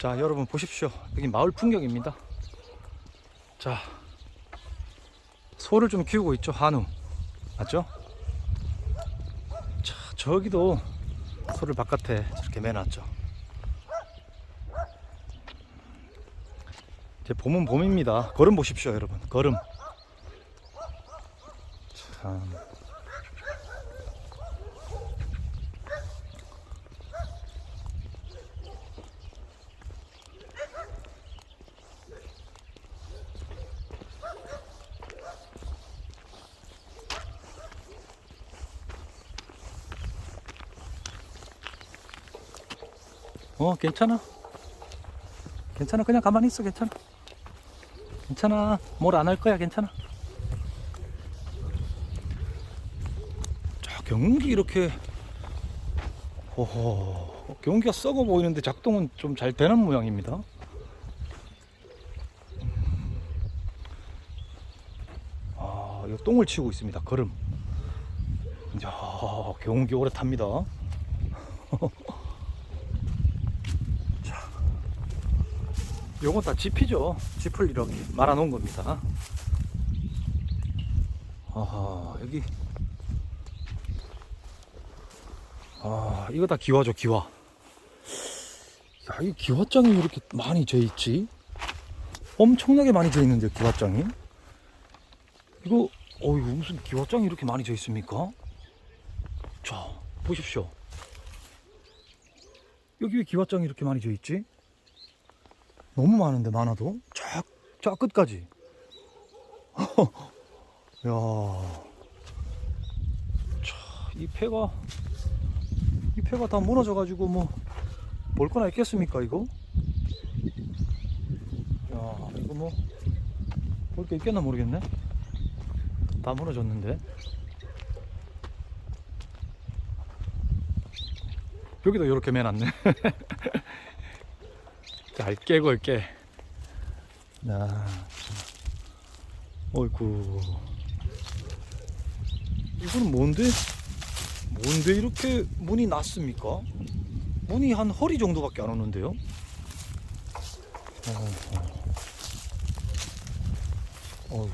자, 여러분 보십시오. 여기 마을 풍경입니다. 자, 소를 좀 키우고 있죠, 한우. 맞죠? 자, 저기도 소를 바깥에 저렇게 매놨죠. 이제 봄은 봄입니다. 걸음 보십시오, 여러분. 걸음. 참. 어, 괜찮아. 괜찮아. 그냥 가만히 있어. 괜찮아. 괜찮아. 뭘 안 할 거야. 괜찮아. 자, 경운기 이렇게. 호호. 경운기가 썩어 보이는데 작동은 좀 잘 되는 모양입니다. 아, 이거 똥을 치고 있습니다. 걸음. 야, 경운기 오래 탑니다. 요건 다 짚이죠. 짚을 이렇게 말아 놓은 겁니다. 아하, 여기. 아, 이거 다 기와죠, 기와. 야, 이 기와장이 이렇게 많이 져 있지? 엄청나게 많이 져 있는데, 기와장이? 이거, 어, 이거 무슨 기와장이 이렇게 많이 져 있습니까? 자, 보십시오. 여기 왜 기와장이 이렇게 많이 져 있지? 너무 많은데 많아도 쫙, 쫙 끝까지 야, 차, 이 폐가 이 폐가 다 무너져 가지고 뭐 볼 거나 있겠습니까 이거? 야, 이거 뭐 볼 게 있겠나 모르겠네. 다 무너졌는데. 여기도 이렇게 매놨네. 잘 깨고 깨. 나. 어이구. 이거는 뭔데? 뭔데 이렇게 문이 났습니까? 문이 한 허리 정도밖에 안 오는데요? 어휴.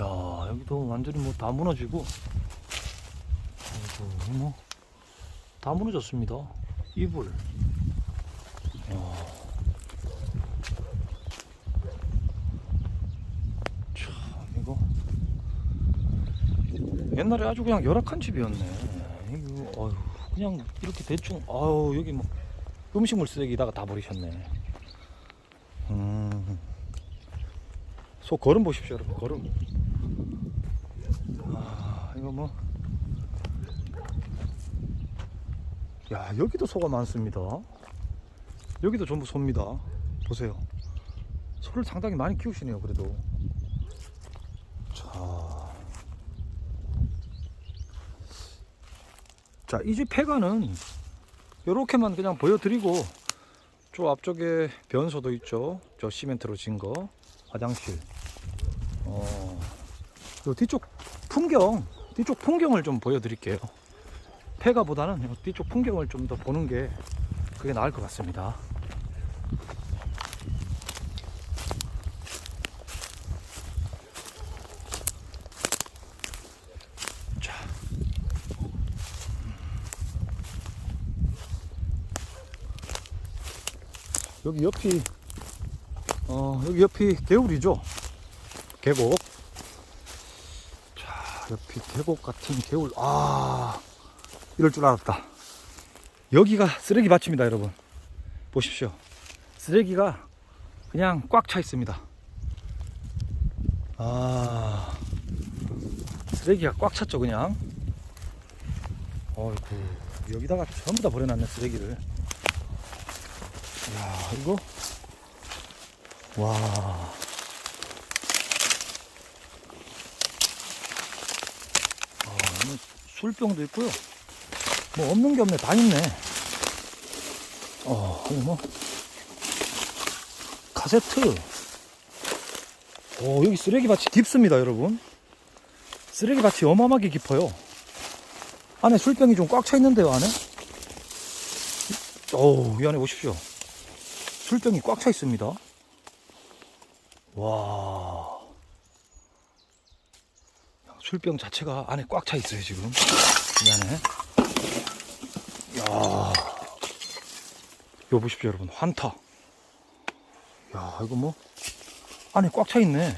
야, 여기도 완전히 뭐 다 무너지고. 아이고, 뭐. 다 무너졌습니다. 이불. 참 이거 옛날에 아주 그냥 열악한 집이었네. 이거 어휴 그냥 이렇게 대충 아유 여기 뭐 음식물 쓰레기다가 다 버리셨네. 음. 소 걸음 보십시오 여러분 걸음. 아 이거 뭐. 야 여기도 소가 많습니다. 여기도 전부 소입니다. 보세요. 소를 상당히 많이 키우시네요, 그래도. 자, 이집 폐가는 이렇게만 그냥 보여드리고, 저 앞쪽에 변소도 있죠. 저 시멘트로 진 거. 화장실. 어, 요 뒤쪽 풍경, 뒤쪽 풍경을 좀 보여드릴게요. 폐가보다는 요 뒤쪽 풍경을 좀 더 보는 게 그게 나을 것 같습니다. 여기 옆이 어 여기 옆이 개울이죠? 계곡. 자 옆이 계곡 같은 개울. 아 이럴 줄 알았다. 여기가 쓰레기 밭입니다 여러분. 보십시오. 쓰레기가 그냥 꽉 차 있습니다. 아 쓰레기가 꽉 찼죠 그냥. 어이구 여기다가 전부 다 버려놨네 쓰레기를 야 이거? 와. 아, 뭐 술병도 있고요. 뭐 없는 게 없네. 다 있네. 어 이거 뭐? 카세트. 오 여기 쓰레기밭이 깊습니다 여러분. 쓰레기밭이 어마어마하게 깊어요. 안에 술병이 좀 꽉 차 있는데요 안에? 어우, 이 안에 보십시오. 술병이 꽉 차 있습니다. 와. 술병 자체가 안에 꽉 차 있어요, 지금. 이 안에. 야. 이거 보십시오, 여러분. 환타. 야, 이거 뭐, 안에 꽉 차 있네.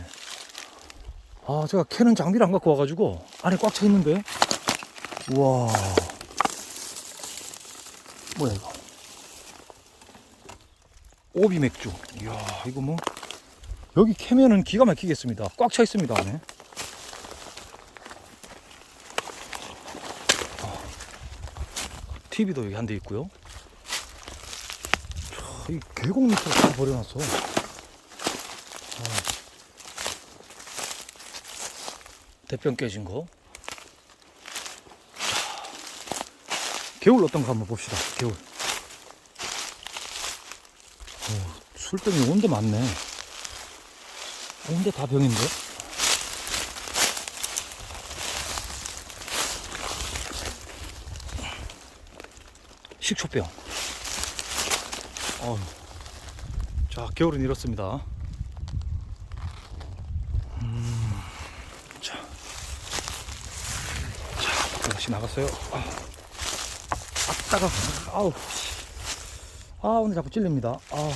아, 제가 캐는 장비를 안 갖고 와 가지고, 안에 꽉 차 있는데. 우와. 뭐야, 이거. 오비 맥주. 이야, 이거 뭐. 여기 캐면은 기가 막히겠습니다. 꽉 차 있습니다, 안에. TV도 여기 한 대 있고요. 차, 이 계곡 밑으로 다 버려놨어. 아. 대병 깨진 거. 자, 개울 어떤가 한번 봅시다. 개울. 어, 술병이 온데 많네. 온데 다 병인데? 식초병. 어. 자, 겨울은 이렇습니다. 음, 자. 다시 나갔어요. 아, 아 따가. 아우. 씨. 아, 오늘 자꾸 찔립니다. 아.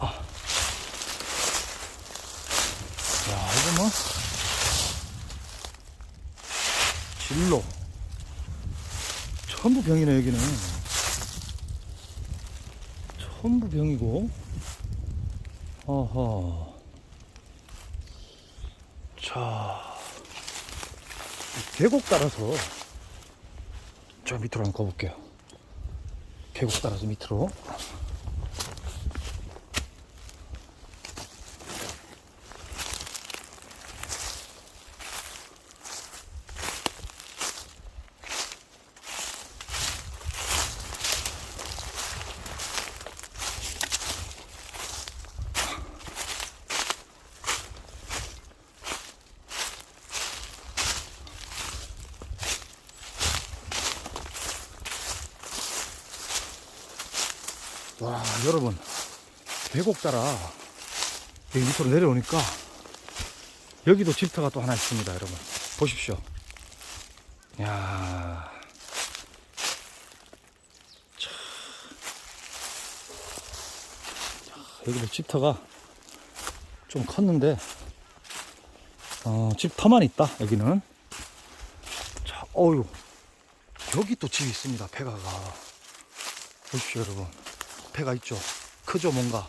아. 야, 이거 뭐. 진로. 전부 병이네 여기는. 전부 병이고. 어허 자 계곡 따라서 저 밑으로 한번 가볼게요. 계곡 따라서 밑으로 와 여러분. 계곡 따라. 여기 밑으로 내려오니까 여기도 집터가 또 하나 있습니다 여러분. 보십시오. 야. 여기도 집터가 좀 컸는데 어, 집터만 있다 여기는. 자 어유 여기 또 집이 있습니다 배가가. 보십시오 여러분 배가 있죠. 크죠 뭔가.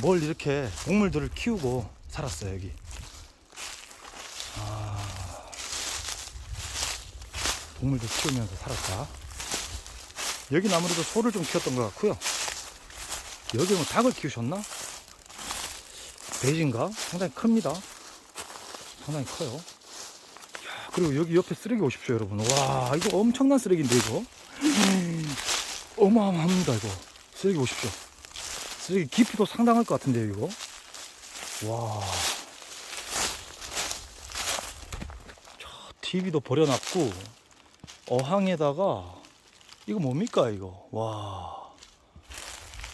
뭘 이렇게 동물들을 키우고 살았어요 여기. 아, 동물들 키우면서 살았다. 여기 아무래도 소를 좀 키웠던 것 같고요. 여기 뭐 닭을 키우셨나? 돼지인가? 상당히 큽니다. 상당히 커요. 야, 그리고 여기 옆에 쓰레기 보십시오 여러분. 와 이거 엄청난 쓰레기인데 이거? 어마어마합니다 이거 쓰레기 보십시오. 쓰레기 깊이도 상당할 것 같은데요 이거? 와. 자, TV도 버려놨고 어항에다가 이거 뭡니까 이거? 와.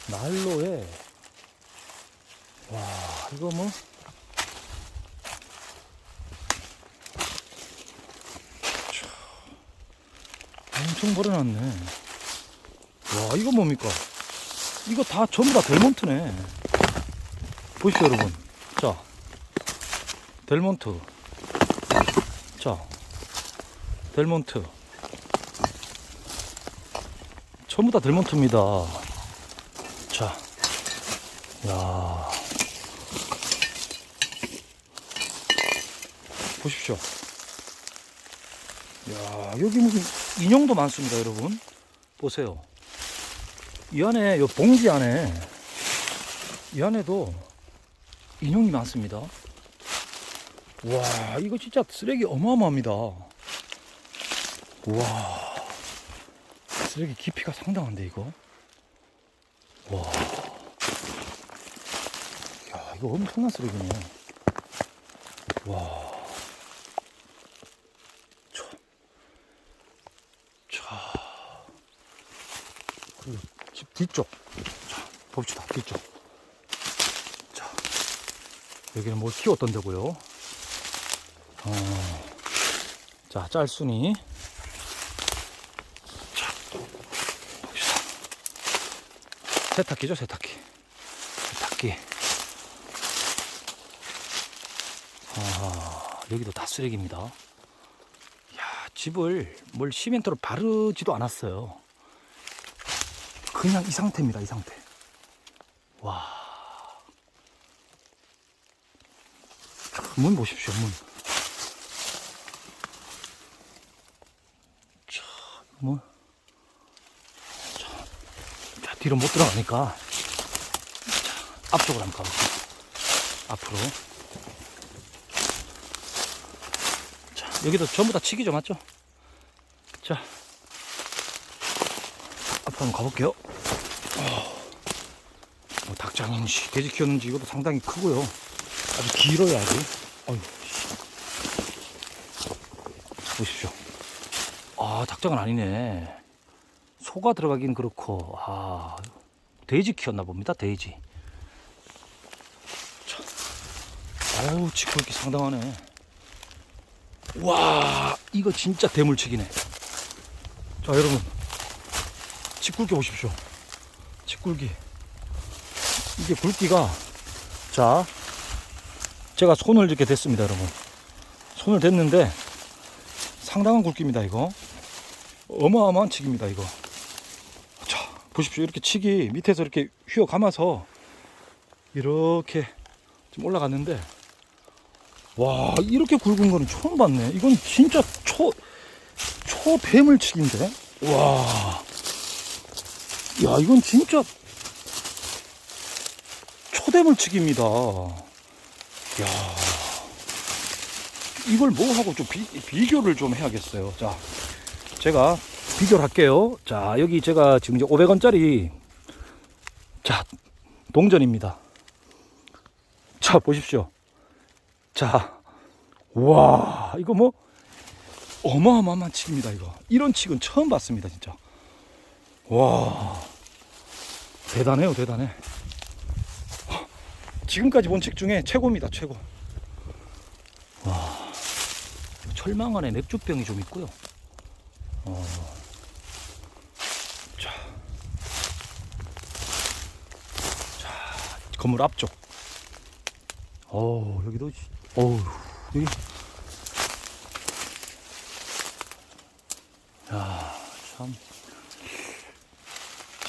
난로에. 와 이거 뭐? 자, 엄청 버려놨네. 와 이거 뭡니까 이거 다 전부 다 델몬트네. 보십시오 여러분? 자 델몬트. 자 델몬트. 전부 다 델몬트입니다. 자 야. 보십시오. 야 여기 무슨 인형도 많습니다 여러분. 보세요 이 안에 요 봉지 안에 이 안에도 인형이 많습니다. 와 이거 진짜 쓰레기 어마어마합니다. 와 쓰레기 깊이가 상당한데 이거. 와. 야 이거 엄청난 쓰레기네. 와. 참. 자. 집 뒤쪽. 자, 봅시다. 뒤쪽. 자, 여기는 뭘 키웠던 데고요. 어, 자, 짤순이. 자, 봅시다. 세탁기죠, 세탁기. 세탁기. 아, 여기도 다 쓰레기입니다. 야, 집을 뭘 시멘트로 바르지도 않았어요. 그냥 이 상태입니다, 이 상태. 와. 자, 문 보십시오, 문. 자, 문. 자, 자, 뒤로 못 들어가니까. 자, 앞쪽으로 한번 가볼게요. 앞으로. 자, 여기도 전부 다 치기죠, 맞죠? 자, 앞으로 한번 가볼게요. 어, 뭐 닭장인지 돼지 키웠는지 이것도 상당히 크고요. 아주 길어요, 아주. 어휴, 씨. 보십시오. 아, 닭장은 아니네. 소가 들어가긴 그렇고, 아, 돼지 키웠나 봅니다, 돼지. 자, 아우, 이렇게 상당하네. 와, 이거 진짜 대물치기네. 자, 여러분. 직굵기 보십시오. 직굵기. 이게 굵기가, 자, 제가 손을 이렇게 댔습니다, 여러분. 손을 댔는데, 상당한 굵기입니다, 이거. 어마어마한 치기입니다, 이거. 자, 보십시오. 이렇게 치기 밑에서 이렇게 휘어 감아서, 이렇게 좀 올라갔는데, 와, 이렇게 굵은 거는 처음 봤네. 이건 진짜 초, 초배물치기인데? 와. 야, 이건 진짜 초대물치기입니다. 야. 이걸 뭐하고 좀 비, 비교를 좀 해야겠어요. 자, 제가 비교를 할게요. 자, 여기 제가 지금 이제 500원짜리 자, 동전입니다. 자, 보십시오. 자, 와, 이거 뭐 어마어마한 칙입니다, 이거. 이런 칙은 처음 봤습니다, 진짜. 와, 대단해요, 대단해. 헉, 지금까지 본 책 중에 최고입니다, 최고. 와, 철망 안에 맥주병이 좀 있고요. 어, 자, 자, 건물 앞쪽. 어, 여기도, 어우, 여기. 야, 참.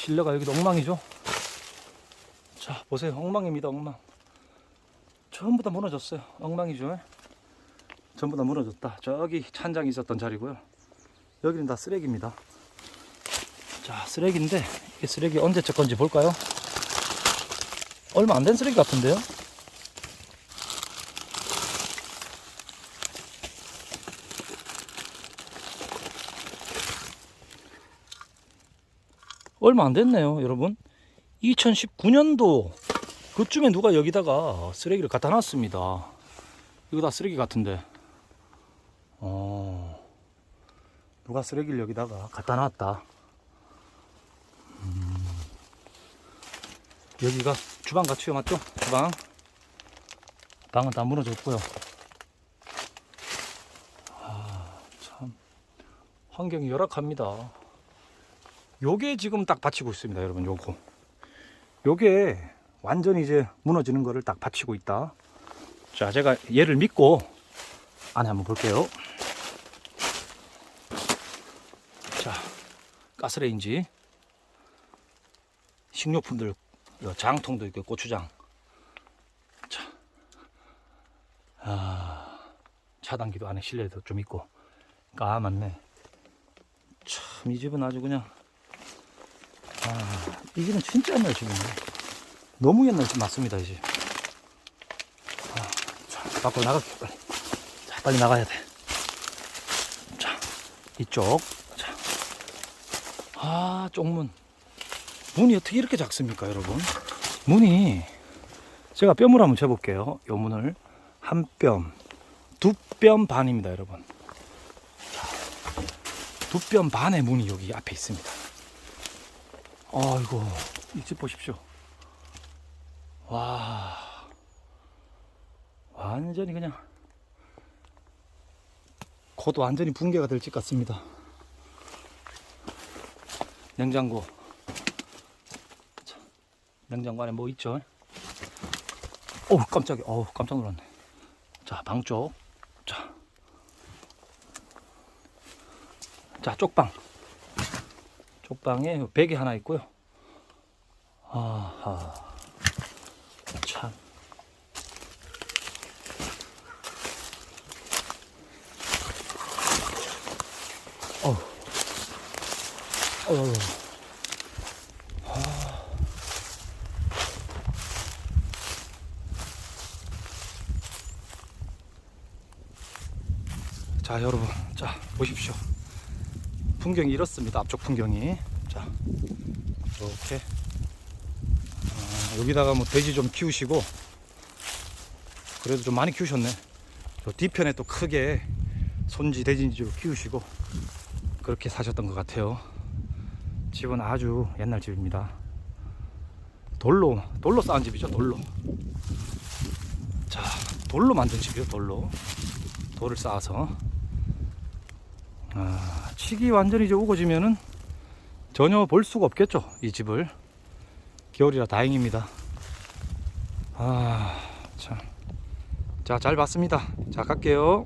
실내가 여기도 엉망이죠? 자, 보세요. 엉망입니다, 엉망. 전부 다 무너졌어요. 엉망이죠? 전부 다 무너졌다. 저기 찬장이 있었던 자리고요. 여기는 다 쓰레기입니다. 자, 쓰레기인데, 이게 쓰레기 언제 적 건지 볼까요? 얼마 안 된 쓰레기 같은데요? 얼마 안 됐네요, 여러분. 2019년도 그쯤에 누가 여기다가 쓰레기를 갖다 놨습니다. 이거 다 쓰레기 같은데. 어, 누가 쓰레기를 여기다가 갖다 놨다. 음, 여기가 주방 같이요, 맞죠? 주방. 방은 다 무너졌고요. 아, 참. 환경이 열악합니다. 요게 지금 딱 받치고 있습니다, 여러분. 요거. 요게 완전히 이제 무너지는 거를 딱 받치고 있다. 자, 제가 얘를 믿고 안에 한번 볼게요. 자, 가스레인지, 식료품들, 요 장통도 있고 고추장. 자, 아, 차단기도 안에 실내도 좀 있고. 까맣네. 참, 이 집은 아주 그냥 아, 이 집은 진짜 옛날 집이네. 너무 옛날 집 맞습니다, 이 집. 아, 자, 밖으로 나갈게요, 빨리. 자, 빨리 나가야 돼. 자, 이쪽. 자. 아, 쪽문. 문이 어떻게 이렇게 작습니까, 여러분? 문이, 제가 뼘을 한번 재볼게요. 요 문을. 한 뼘, 두 뼘 반입니다, 여러분. 자, 두뼘 반의 문이 여기 앞에 있습니다. 아이고, 이집 보십시오. 와. 완전히 그냥 곧 완전히 붕괴가 될 집 같습니다. 냉장고. 자, 냉장고 안에 뭐 있죠? 어우, 깜짝이야. 어우, 깜짝 놀랐네. 자, 방 쪽. 자. 자, 쪽방. 쪽방에 베개 하나 있고요. 아하. 참. 어우. 어우. 자 여러분 자 보십시오 풍경이 이렇습니다. 앞쪽 풍경이. 자 이렇게. 아, 여기다가 뭐 돼지 좀 키우시고. 그래도 좀 많이 키우셨네. 저 뒤편에 또 크게 손지 돼지로 키우시고 그렇게 사셨던 것 같아요. 집은 아주 옛날 집입니다. 돌로 돌로 쌓은 집이죠 돌로. 자 돌로 만든 집이요 돌로. 돌을 쌓아서. 아, 치기 완전히 이제 우거지면은 전혀 볼 수가 없겠죠 이 집을. 겨울이라 다행입니다. 아, 아참자잘 봤습니다. 자 갈게요